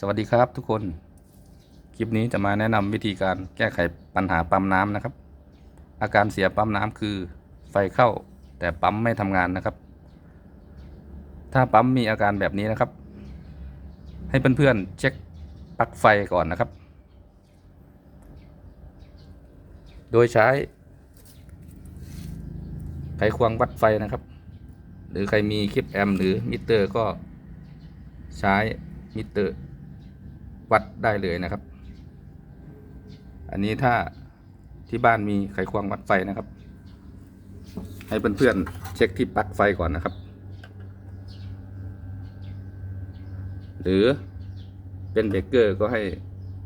สวัสดีครับทุกคน คลิปนี้จะมาแนะนำวิธีการแก้ไขปัญหาปั๊มน้ำนะครับ อาการเสียปั๊มน้ำคือไฟเข้าแต่ปั๊มไม่ทำงานนะครับ ถ้าปั๊มมีอาการแบบนี้นะครับ ให้เพื่อนๆเช็คปลั๊กไฟก่อนนะครับ โดยใช้ ไขควงวัดไฟนะครับ หรือใครมีคลิปแอมหรือมิเตอร์ก็ใช้มิเตอร์ วัดได้เลยนะครับ อันนี้ถ้าที่บ้านมีไขควงวัดไฟนะครับ ให้เพื่อนๆเช็คที่ปลั๊กไฟก่อนนะครับ หรือเป็นเบรกเกอร์ก็ให้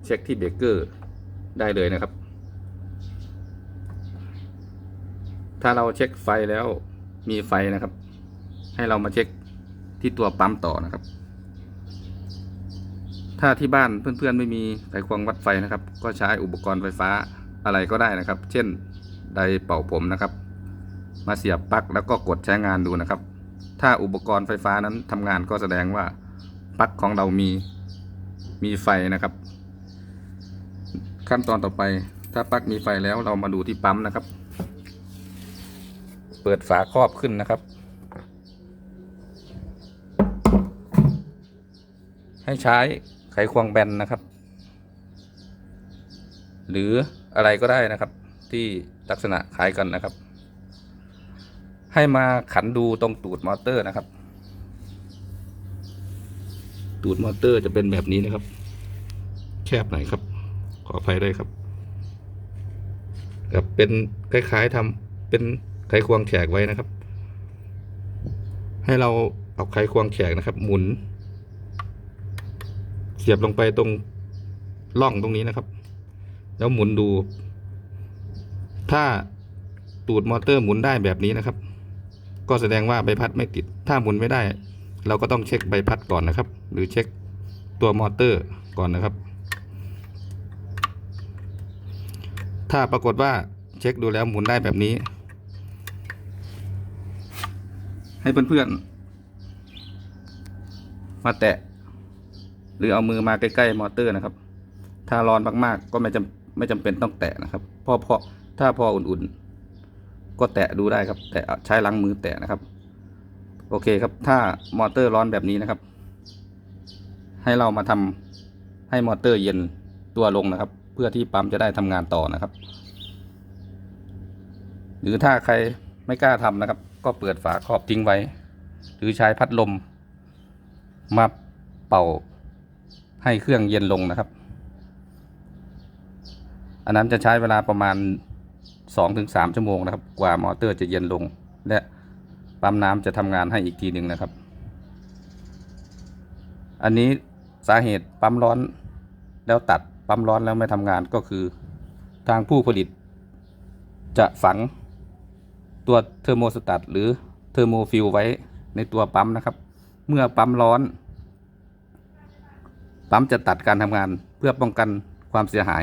เช็คที่เบรกเกอร์ได้เลยนะครับ ถ้าเราเช็คไฟแล้วมีไฟนะครับ ให้เรามาเช็คที่ตัวปั๊มต่อนะครับ ถ้าที่บ้านเพื่อนๆไม่มีไขควงวัดไฟนะครับ ก็ใช้อุปกรณ์ไฟฟ้าอะไรก็ได้นะครับ เช่นไดเป่าผมนะครับ มาเสียบปลั๊กแล้วก็กดใช้งานดูนะครับ ถ้าอุปกรณ์ไฟฟ้านั้นทำงานก็แสดงว่าปลั๊กของเรามีมีไฟนะครับ ขั้นตอนต่อไปถ้าปลั๊กมีไฟแล้วเรามาดูที่ปั๊มนะครับ เปิดฝาครอบขึ้นนะครับ ให้ใช้ ไขควงแบนนะครับ หรืออะไรก็ได้นะครับ ที่ลักษณะคล้ายกันนะครับ ให้มาขันดูตรงตูดมอเตอร์นะครับ ตูดมอเตอร์จะเป็นแบบนี้นะครับ แคบหน่อยครับ ขออภัยด้วยครับครับเป็นคล้ายๆทำเป็นไขควงแฉกไว้นะครับ ให้เราเอาไขควงแฉกนะครับ หมุน เสียบลงไปตรงร่องตรงนี้นะครับ แล้วหมุนดู ถ้าตูดมอเตอร์หมุนได้แบบนี้นะครับ ก็แสดงว่าใบพัดไม่ติด ถ้าหมุนไม่ได้ เราก็ต้องเช็คใบพัดก่อนนะครับ หรือเช็คตัวมอเตอร์ก่อนนะครับ ถ้าปรากฏว่าเช็คดูแล้วหมุนได้แบบนี้ ให้เพื่อนๆมาแตะ หรือเอามือมาใกล้ๆมอเตอร์นะครับ ถ้าร้อนมากๆ ก็ไม่จำไม่จำเป็นต้องแตะนะครับเพราะเพราะถ้าพออุ่นๆ ก็แตะดูได้ครับ แต่ใช้ล้างมือแตะนะครับ โอเคครับ ถ้ามอเตอร์ร้อนแบบนี้นะครับ ให้เรามาทำให้มอเตอร์เย็นตัวลงนะครับ เพื่อที่ปั๊มจะได้ทำงานต่อนะครับ หรือถ้าใครไม่กล้าทำนะครับ ก็เปิดฝาครอบทิ้งไว้ หรือใช้พัดลมมาเป่า ให้เครื่องเย็นลงนะครับ อันนั้นจะใช้เวลาประมาณ 2-3 ชั่วโมงนะครับ กว่ามอเตอร์จะเย็นลง และปั๊มน้ำจะทำงานให้อีกทีหนึ่งนะครับ อันนี้สาเหตุปั๊มร้อนแล้วตัดปั๊มร้อนแล้วไม่ทำงานก็คือ ทางผู้ผลิต จะฝังตัวเทอร์โมสตัตหรือเทอร์โมฟิลไว้ในตัวปั๊มนะครับ เมื่อปั๊มร้อน ปั๊มจะตัดการทำงานเพื่อป้องกันความเสียหาย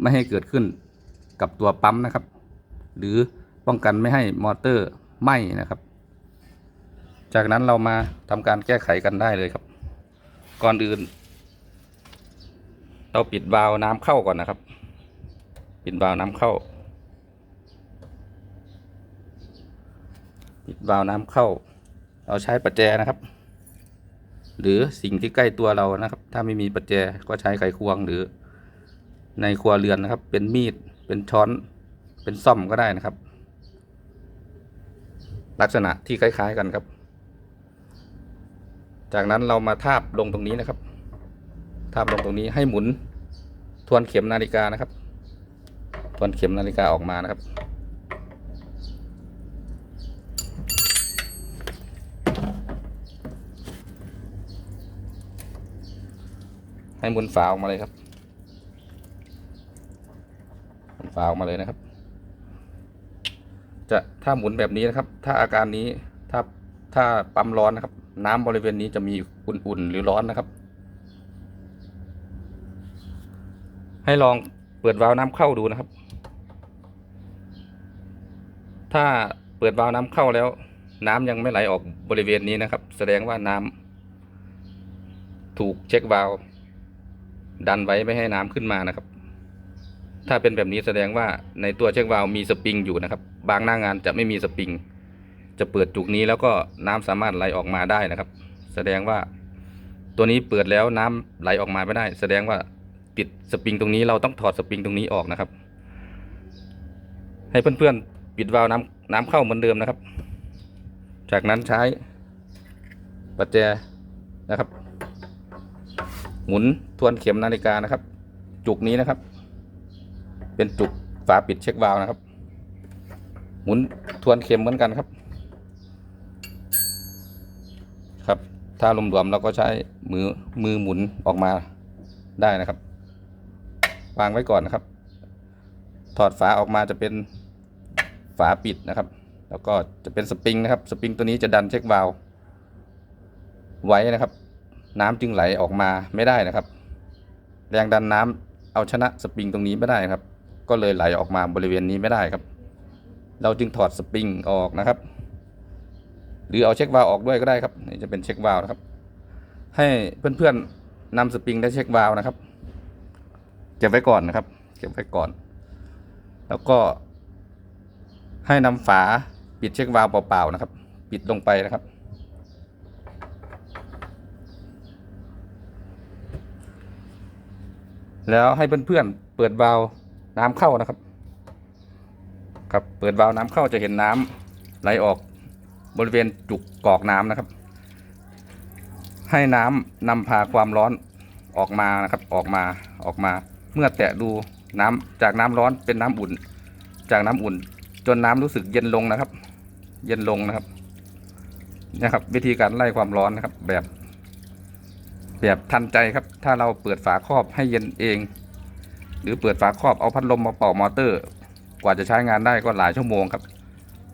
ไม่ให้เกิดขึ้นกับตัวปั๊มนะครับ หรือป้องกันไม่ให้มอเตอร์ไหม้นะครับ จากนั้นเรามาทำการแก้ไขกันได้เลยครับ ก่อนอื่น เราปิดวาล์วน้ำเข้าก่อนนะครับ ปิดวาล์วน้ำเข้า ปิดวาล์วน้ำเข้า เราใช้ประแจนะครับ หรือสิ่งที่ใกล้ตัวเรานะครับ ถ้าไม่มีประแจก็ใช้ไขควงหรือในครัวเรือนนะครับ เป็นมีดเป็นช้อนเป็นซ่อมก็ได้นะครับ ลักษณะที่คล้าย ๆ กันครับ จากนั้นเรามาทาบลงตรงนี้นะครับ ทาบลงตรงนี้ให้หมุนทวนเข็มนาฬิกานะครับ ทวนเข็มนาฬิกาออกมานะครับ ให้หมุนฝาออกมาเลยครับหมุนฝาออกมาเลยนะครับ จะถ้าหมุนแบบนี้นะครับ ถ้าอาการนี้ถ้าถ้าปั๊มร้อนนะครับ น้ำบริเวณนี้จะมีอุ่นๆหรือร้อนนะครับ ให้ลองเปิดวาล์วน้ำเข้าดูนะครับ ถ้าเปิดวาล์วน้ำเข้าแล้ว น้ำยังไม่ไหลออกบริเวณนี้นะครับ แสดงว่าน้ำถูกเช็ควาล์ว ดันไว้ไม่ให้น้ำขึ้นมานะครับ ถ้าเป็นแบบนี้แสดงว่าในตัวเช็ควาล์วมีสปริงอยู่นะครับ บางหน้างานจะไม่มีสปริง จะเปิดจุกนี้แล้วก็น้ำสามารถไหลออกมาได้นะครับ แสดงว่าตัวนี้เปิดแล้วน้ำไหลออกมาไม่ได้ แสดงว่าติดสปริงตรงนี้เราต้องถอดสปริงตรงนี้ออกนะครับ ให้เพื่อนๆปิดวาล์วน้ำน้ำเข้าเหมือนเดิมนะครับ จากนั้นใช้ปัจแจนะครับ หมุนทวนเข็มนาฬิกานะครับ จุกนี้นะครับ เป็นจุกฝาปิดเช็ควาล์วนะครับ หมุนทวนเข็มเหมือนกันครับ ครับ ถ้าลมหลวมเราก็ใช้มือมือหมุนออกมาได้นะครับ วางไว้ก่อนนะครับ ถอดฝาออกมาจะเป็นฝาปิดนะครับ แล้วก็จะเป็นสปริงนะครับ สปริงตัวนี้จะดันเช็ควาล์วไว้นะครับ น้ำจึงไหลออกมาไม่ได้นะครับ แรงดันน้ำเอาชนะสปริงตรงนี้ไม่ได้ครับ ก็เลยไหลออกมาบริเวณนี้ไม่ได้ครับ เราจึงถอดสปริงออกนะครับ หรือเอาเช็ควาล์วออกด้วยก็ได้ครับนี่จะเป็นเช็ควาล์วนะครับ ให้เพื่อนๆนำสปริงและเช็ควาล์วนะครับเก็บไว้ก่อนนะครับ เก็บไว้ก่อน แล้วก็ ให้นำฝาปิดเช็ควาล์วเปล่าๆนะครับ ปิดลงไปนะครับ แล้วให้เพื่อนๆเปิดวาล์วน้ำเข้านะครับ ครับเปิดวาล์วน้ำเข้าจะเห็นน้ำไหลออกบริเวณจุกกอกน้ำนะครับ ให้น้ำนำพาความร้อนออกมานะครับออกมาออกมา เมื่อแตะดูน้ำจากน้ำร้อนเป็นน้ำอุ่น จากน้ำอุ่น จนน้ำรู้สึกเย็นลงนะครับ เย็นลงนะครับนะครับ วิธีการไล่ความร้อนนะครับ แบบ แบบทันใจครับ ถ้าเราเปิดฝาครอบให้เย็นเอง หรือเปิดฝาครอบเอาพัดลมมาเป่ามอเตอร์ กว่าจะใช้งานได้ก็หลายชั่วโมงครับ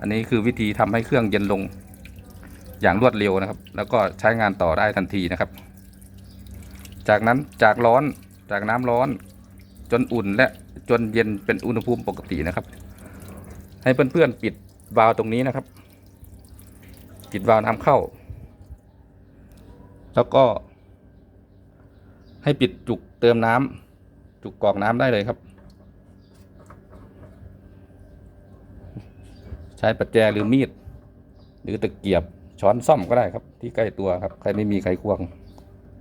อันนี้คือวิธีทำให้เครื่องเย็นลงอย่างรวดเร็วนะครับ แล้วก็ใช้งานต่อได้ทันทีนะครับ จากนั้นจากร้อนจากน้ำร้อนจนอุ่นและจนเย็นเป็นอุณหภูมิปกตินะครับ ให้เพื่อนๆปิดวาล์วตรงนี้นะครับ ปิดวาล์วน้ำเข้า แล้วก็ ให้ปิดจุกเติมน้ำจุกกรอกน้ำได้เลยครับ ใช้ปัจแจหรือมีด หรือตะเกียบช้อนซ่อมก็ได้ครับ ที่ใกล้ตัวครับ ใครไม่มีไขควง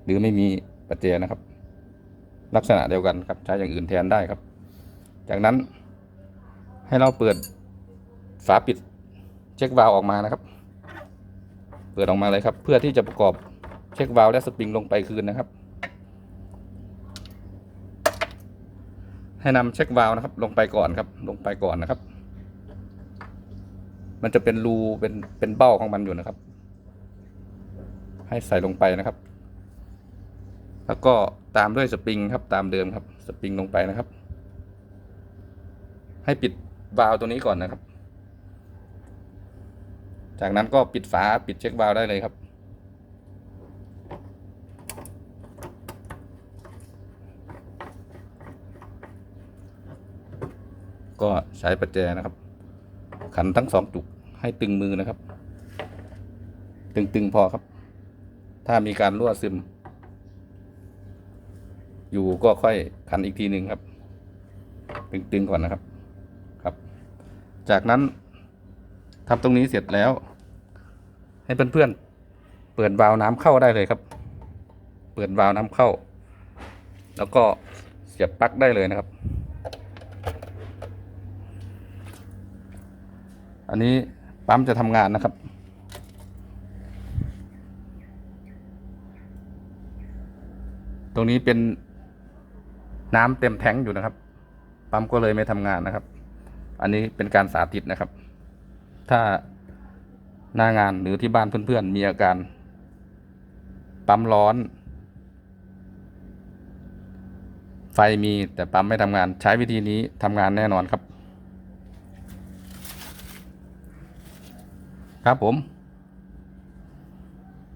หรือไม่มีปัจแจนะครับ ลักษณะเดียวกันครับ ใช้อย่างอื่นแทนได้ครับ จากนั้นให้เราเปิดฝาปิดเช็ควาล์วออกมานะครับ เปิดออกมาเลยครับ เพื่อที่จะประกอบเช็ควาล์วและสปริงลงไปคืนนะครับ ให้นำเช็ควาล์วนะครับ ลงไปก่อนครับ ลงไปก่อนนะครับ มันจะเป็นรูเป็นเป็นเบ้าของมันอยู่นะครับ ให้ใส่ลงไปนะครับ แล้วก็ตามด้วยสปริงครับตามเดิมครับ สปริงลงไปนะครับ ให้ปิดวาล์วตัวนี้ก่อนนะครับ จากนั้นก็ปิดฝาปิดเช็ควาล์วได้เลยครับ ก็ใช้ประแจนะครับ ขันทั้งสองจุกให้ตึงมือนะครับ ตึงๆพอครับ ถ้ามีการรั่วซึม อยู่ก็ค่อยขันอีกทีหนึ่งครับ ตึงๆก่อนนะครับครับ จากนั้นทำตรงนี้เสร็จแล้ว ให้เพื่อนๆเปิดวาล์วน้ำเข้าได้เลยครับ เปิดวาล์วน้ำเข้า แล้วก็เสียบปลั๊กได้เลยนะครับ อันนี้ปั๊มจะทำงานนะครับ ตรงนี้เป็นน้ำเต็มแทงอยู่นะครับ ปั๊มก็เลยไม่ทำงานนะครับ อันนี้เป็นการสาธิตนะครับ ถ้าหน้างานหรือที่บ้านเพื่อนๆ มีอาการ ปั๊มร้อน ไฟมีแต่ปั๊มไม่ทำงานใช้วิธีนี้ทำงานแน่นอนครับ ครับผม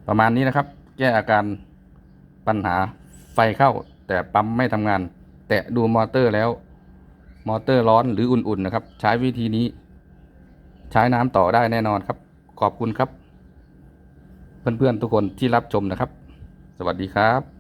ประมาณนี้นะครับ แก้อาการปัญหาไฟเข้า แต่ปั๊มไม่ทำงาน แตะดูมอเตอร์แล้ว มอเตอร์ร้อนหรืออุ่นๆนะครับ ใช้วิธีนี้ ใช้น้ำต่อได้แน่นอนครับ ขอบคุณครับ เพื่อนๆทุกคนที่รับชมนะครับ สวัสดีครับ